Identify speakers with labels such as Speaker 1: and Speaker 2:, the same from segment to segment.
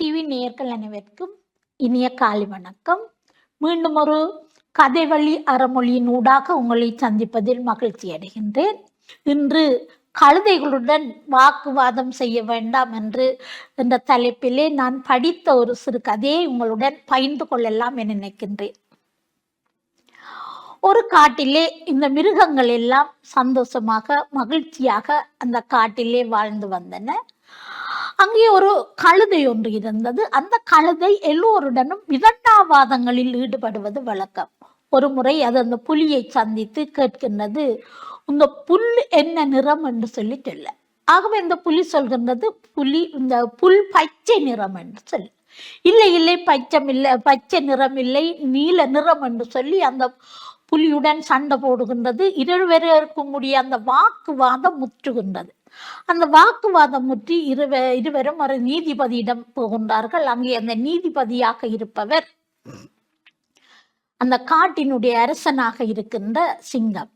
Speaker 1: TV நேயர்கள் அனைவருக்கும் இனிய காலை வணக்கம். மீண்டும் ஒரு கதைவழி அறமொழியின் ஊடாக உங்களை சந்திப்பதில் மகிழ்ச்சி அடைகின்றேன். இன்று கழுதைகளுடன் வாக்குவாதம் செய்ய வேண்டாம் என்று என்ற தலைப்பிலே நான் படித்த ஒரு சிறு கதையை உங்களுடன் பகிர்ந்து கொள்ளலாம் என நினைக்கின்றேன். ஒரு காட்டிலே இந்த மிருகங்கள் எல்லாம் சந்தோஷமாக மகிழ்ச்சியாக அந்த காட்டிலே வாழ்ந்து வந்தன. அங்கே ஒரு கழுதை ஒன்று இருந்தது. அந்த கழுதை எல்லோருடனும் விதண்டாவாதங்களில் ஈடுபடுவது வழக்கம். ஒரு முறை அது அந்த புலியை சந்தித்து கேட்கின்றது இந்த புல் என்ன நிறம்? என்று சொல்லி சொல்ல. ஆகவே இந்த புலி சொல்கின்றது புலி இந்த புல் பச்சை நிறம் என்று சொல்லி. இல்லை இல்லை பச்சம் இல்லை பச்சை நிறம் இல்லை நீல நிறம் என்று சொல்லி அந்த புலியுடன் சண்டை போடுகின்றது. இருவருக்கும் முடிய அந்த வாக்குவாதம் முற்றுகின்றது. அந்த வாக்குவாதம் முற்றி இருவ இருவரும் ஒரு நீதிபதியிடம் போகின்றார்கள் அங்கே அந்த நீதிபதியாக இருப்பவர் அந்த காட்டினுடைய அரசனாக இருக்கின்ற சிங்கம்.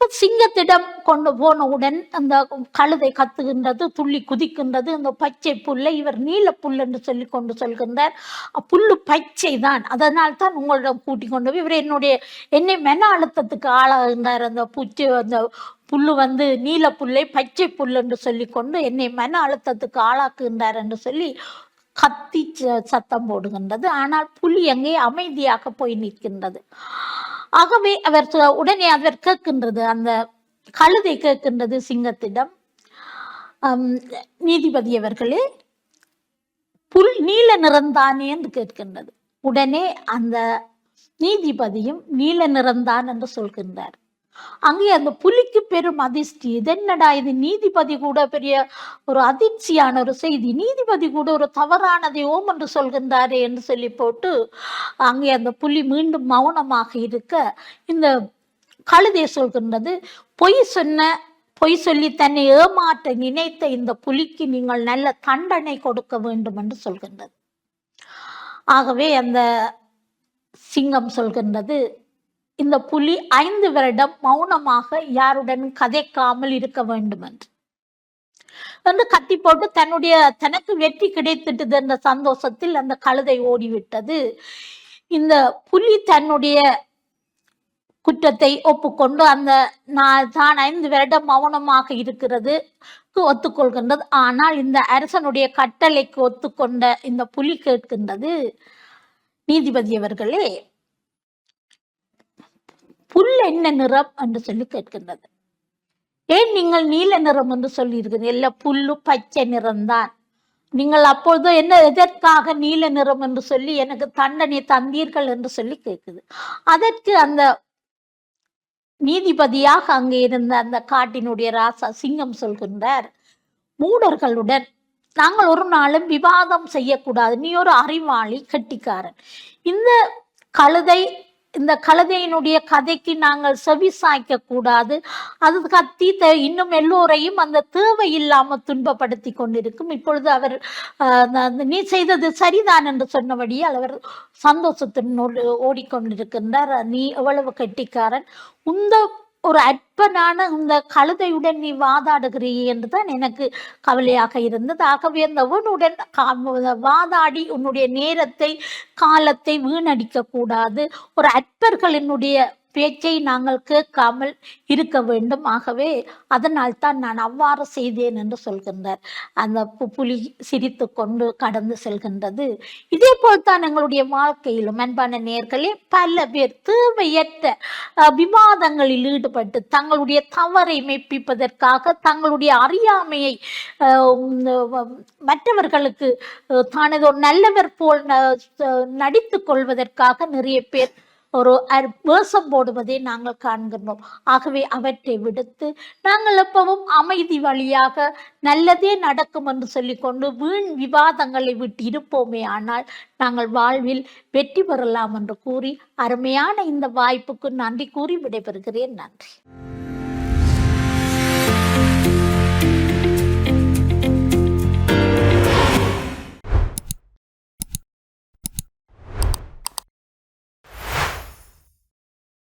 Speaker 1: சிங்கத்திடம் கொண்டு போனவுடன் அந்த கழுதை கத்துகின்றது துள்ளி குதிக்கின்றது அந்த பச்சை புல்லை இவர் நீல புல் என்று சொல்லி கொண்டு சொல்கின்றார். புல்லு பச்சை தான் அதனால் தான் உங்களிடம் கூட்டி கொண்டு போய் இவர் என்னுடைய என்னை மன அழுத்தத்துக்கு ஆளாகின்றார். அந்த பூச்சி அந்த புல்லு வந்து நீல புல்லை பச்சை புல் என்று சொல்லி கொண்டு என்னை மன அழுத்தத்துக்கு ஆளாக்குகின்றார் என்று சொல்லி கத்தி ச- சத்தம் போடுகின்றது. ஆனால் புலி அங்கே அமைதியாக போய் நிற்கின்றது. ஆகவே அவர் சொ- உடனே அவர் கேட்கின்றது அந்த கழுதை கேட்கின்றது சிங்கத்திடம். நீதிபதி அவர்களே புல் நீல நிறந்தானே என்று கேட்கின்றது. உடனே அந்த நீதிபதியும் நீல நிறந்தான் என்று சொல்கின்றார். அங்கே அந்த புலிக்கு பெரும் அதிர்ஷ்டி. இதென்னடா இது நீதிபதி கூட பெரிய ஒரு அதிர்ச்சியான ஒரு செய்தி. நீதிபதி கூட ஒரு தவறானதை ஓம் என்று சொல்கின்றாரே என்று சொல்லி போட்டு அங்கே அந்த புலி மீண்டும் மௌனமாக இருக்க இந்த கழுதை சொல்கின்றது பொய் சொன்ன பொய் சொல்லி தன்னை ஏமாற்ற நினைத்த இந்த புலிக்கு நீங்கள் நல்ல தண்டனை கொடுக்க வேண்டும் என்று சொல்கின்றது. ஆகவே அந்த சிங்கம் சொல்கின்றது இந்த புலி ஐந்து வருடம் மௌனமாக யாருடனும் கதைக்காமல் இருக்க வேண்டும் என்று வந்து கத்தி போட்டு தன்னுடைய தனக்கு வெற்றி கிடைத்துட்டது என்ற சந்தோஷத்தில் அந்த கழுதை ஓடிவிட்டது. இந்த புலி தன்னுடைய குற்றத்தை ஒப்புக்கொண்டு அந்த நான் தான் ஐந்து வருடம் மௌனமாக இருக்கிறது ஒத்துக்கொள்கின்றது. ஆனால் இந்த அரசனுடைய கட்டளைக்கு ஒத்துக்கொண்ட இந்த புலி கேட்கின்றது நீதிபதி அவர்களே புல் என்ன நிறம் என்று சொல்லி கேட்கின்றது. ஏன் நீங்கள் நீல நிறம் என்று சொல்லியிருக்கிறது எல்லா புல்லு பச்சை நிறம்தான். நீங்கள் அப்பொழுது என்ன எதற்காக நீல நிறம் என்று சொல்லி எனக்கு தண்டனை தந்தீர்கள் என்று சொல்லி கேட்குது. அதற்கு அந்த நீதிபதியாக அங்கே இருந்த அந்த காட்டினுடைய ராசா சிங்கம் சொல்கின்றார் மூடர்களுடன் நாங்கள் ஒரு நாளும் விவாதம் செய்யக்கூடாது. நீ ஒரு அறிவாளி கெட்டிக்காரன். இந்த கழுதை இந்த கழுதையினுடைய கதைக்கு நாங்கள் செவி சாய்க்க கூடாது. அது கத்தி த- இன்னும் எல்லோரையும் அந்த தேவை இல்லாம துன்பப்படுத்தி கொண்டிருக்கும். இப்பொழுது அவர் நீ செய்தது சரிதான் என்று சொன்னபடியால் அவர் சந்தோஷத்துடன் ஓடிக்கொண்டிருக்கின்றார். நீ எவ்வளவு கெட்டிக்காரன். இந்த ஒரு அற்பனான இந்த கழுதையுடன் நீ வாதாடுகிறீ என்றுதான் எனக்கு கவலையாக இருந்தது. ஆகவே அந்த உன்னுடன் கா- வாதாடி உன்னுடைய நேரத்தை காலத்தை வீணடிக்க கூடாது. ஒரு அற்பர்களினுடைய பேச்சை நாங்கள் கேட்காமல் இருக்க வேண்டும். ஆகவே அதனால் தான் நான் அவ்வாறு செய்தேன் என்று சொல்கின்றார். அந்த பு- புலி சிரித்து கொண்டு கடந்து செல்கின்றது. இதே போல்தான் எங்களுடைய வாழ்க்கையிலும் அன்பான நேர்களே பல பேர் தேவையற்ற விவாதங்களில் ஈடுபட்டு தங்களுடைய தவறை மெப்பிப்பதற்காக தங்களுடைய அறியாமையை மற்றவர்களுக்கு தானதோ நல்லவர் போல் நடித்து கொள்வதற்காக நிறைய பேர் ஒரு வேஷம் போடுவதை நாங்கள் காண்கின்றோம் ஆகவே அவற்றை விடுத்து நாங்கள் எப்பவும் அமைதி வழியாக நல்லதே நடக்கும் என்று சொல்லிக்கொண்டு வீண் விவாதங்களை விட்டு இருப்போமே ஆனால் நாங்கள் வாழ்வில் வெற்றி பெறலாம் என்று கூறி அருமையான இந்த வாய்ப்புக்கு நன்றி கூறி விடைபெறுகிறேன். நன்றி.